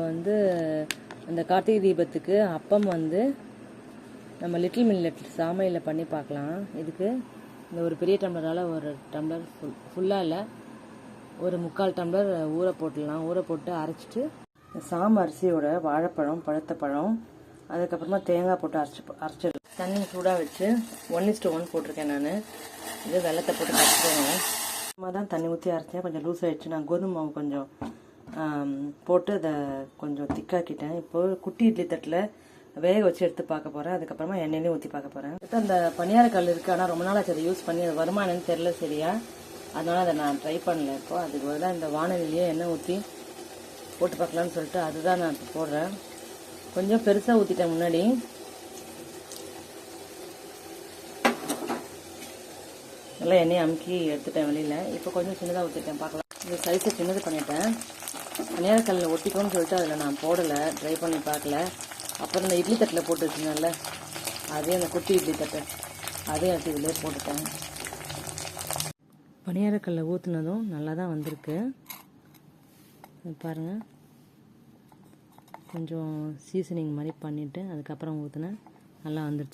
வந்து இந்த கார்த்திகை தீபத்துக்கு அப்பம் வந்து நம்ம லிட்டில் மில்லட் சாமையில் பண்ணி பார்க்கலாம். இதுக்கு இந்த ஒரு பெரிய டம்ளரால் ஒரு டம்ளர் ஃபுல் ஃபுல்லாக இல்லை ஒரு முக்கால் டம்ளர் ஊற போட்டுடலாம். ஊற போட்டு அரைச்சிட்டு சாம அரிசியோட வாழைப்பழம் பழுத்த பழம் அதுக்கப்புறமா தேங்காய் போட்டு அரைச்சி அரைச்சிடலாம். தண்ணி சூடாக வச்சு ஒன் இஸ்டு ஒன் போட்டிருக்கேன் நான். இது வெள்ளத்தை போட்டு கரைச்சிக்கோங்க சும்மா தான் தண்ணி ஊற்றி அரைச்சேன். கொஞ்சம் லூஸ் ஆயிடுச்சு. நான் கோதுமை மாவு கொஞ்சம் போட்டு அதை கொஞ்சம் திக்காக்கிட்டேன். இப்போது குட்டி இட்லி தட்டில் வேக வச்சு எடுத்து பார்க்க போகிறேன் அதுக்கப்புறமா எண்ணெயிலையும் ஊற்றி பார்க்க போகிறேன் இப்போ அந்த பனியார கல் இருக்குது ஆனால் ரொம்ப நாள் அதை யூஸ் பண்ணி. அது வருமானன்னு தெரில சரியா. அதனால் அதை நான் ட்ரை பண்ணல இப்போ. அதுக்கு பதிலாக இந்த வானொலியிலேயே எண்ணெய் ஊற்றி போட்டு பார்க்கலான்னு சொல்லிட்டு அதுதான் நான் இப்போ போடுறேன். கொஞ்சம் பெருசாக ஊற்றிட்டேன் முன்னாடி. நல்லா எண்ணெயை அமுக்கி எடுத்துட்டேன் வெளியில். இப்போ கொஞ்சம் சின்னதாக ஊற்றிட்டேன் பார்க்கலாம். இந்த சைஸை சின்னது பண்ணிட்டேன். பணியாரக்கல்லில் ஒட்டிக்கோன்னு சொல்லிட்டு அதில் நான் போடலை ட்ரை பண்ணி பார்க்கல. அப்புறம் இந்த இட்லி தட்டில் போட்டு வச்சுருந்தேன்ல அதே அந்த குட்டி இட்லி தட்டை அதையும் எடுத்து இதிலே போட்டுட்டேன். பணியாரக்கல்லை ஊற்றுனதும் நல்லா தான் வந்திருக்கு. பாருங்கள் கொஞ்சம் சீசனிங் மாதிரி பண்ணிவிட்டு அதுக்கப்புறம் ஊற்றுனேன் நல்லா வந்துருச்சு.